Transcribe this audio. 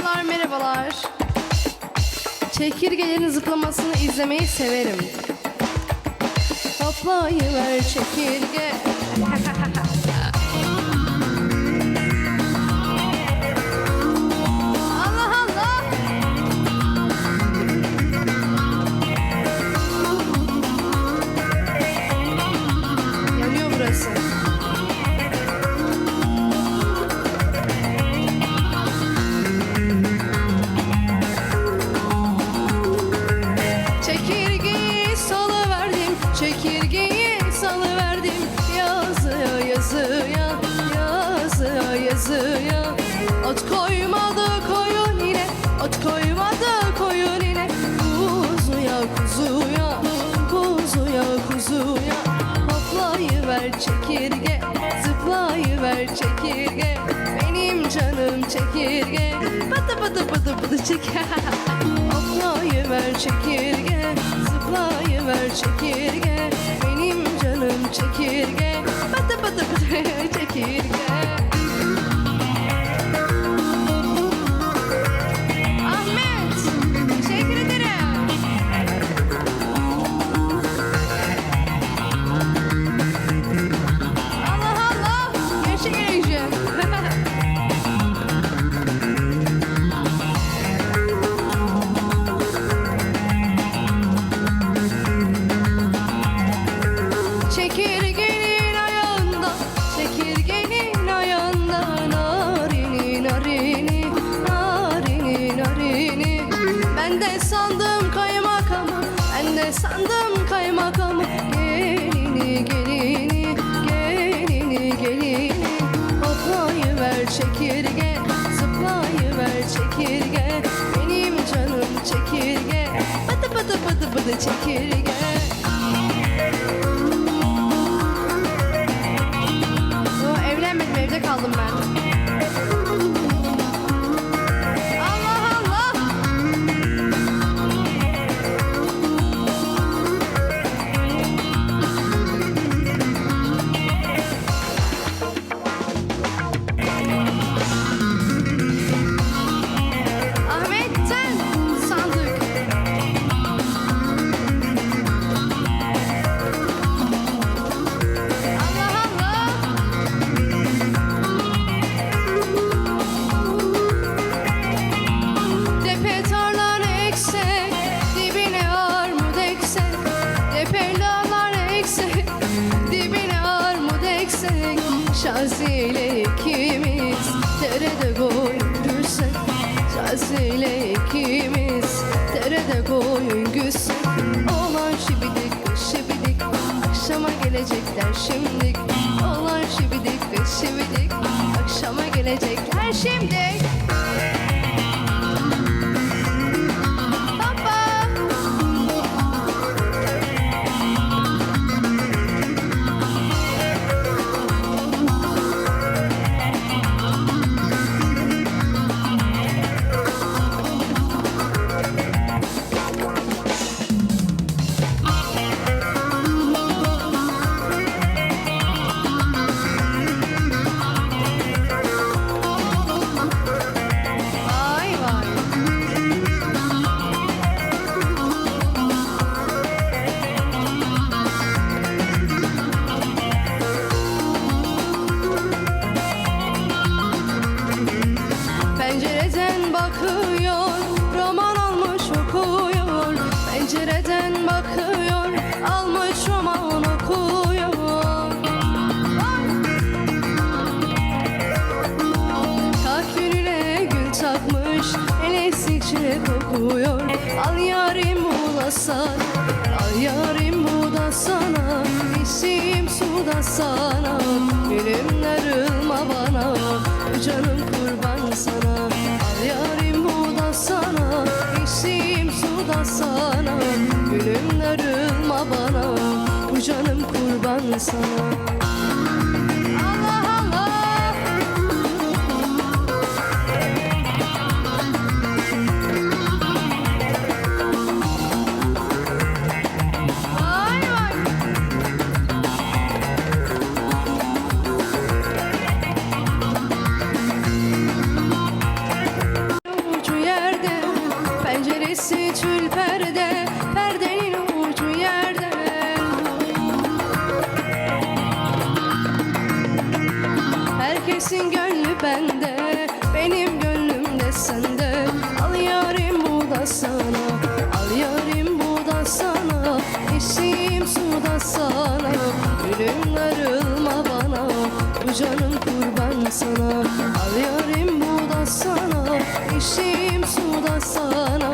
Merhabalar, merhabalar. Çekirgelerin zıplamasını izlemeyi severim. Hoplayıver çekirge. Yazıya Ot koymadı koyun yine, ot koymadı koyun yine. Kuzuya kuzuya, kuzuya kuzuya. Hoplayıver çekirge, zıplayıver çekirge. Benim canım çekirge, pıtı pıtı pıtı pıtı çekirge. Hoplayıver çekirge, zıplayıver çekirge. Benim canım çekirge, pıtı pıtı pıtı çekirge Ben de sandım kaymakamı, ben de sandım kaymakamı Gelini, gelini, Şaziyle ikimiz derede koyun gürsek Şaziyle ikimiz derede koyun gürsek Olan şibidik şibidik. Akşama gelecekler şimdik Olan şibidik şibidik. Akşama gelecekler şimdik kokuyor. Al yarim sana, al yarim bu da sana. İçtiğim su da sana, gülüm darılma bana. Canım kurban sana, al yarim bu da sana. İçtiğim su da sana, gülüm darılma bana. Bu canım kurban sana. Herkesin gönlü bende Benim gönlüm de sende. Al yarim bu da sana Al yarim bu da sana. İçtiğim su da sana Gülüm darılma bana. Bu canım kurban sana. Al yarim bu da sana İçtiğim su da sana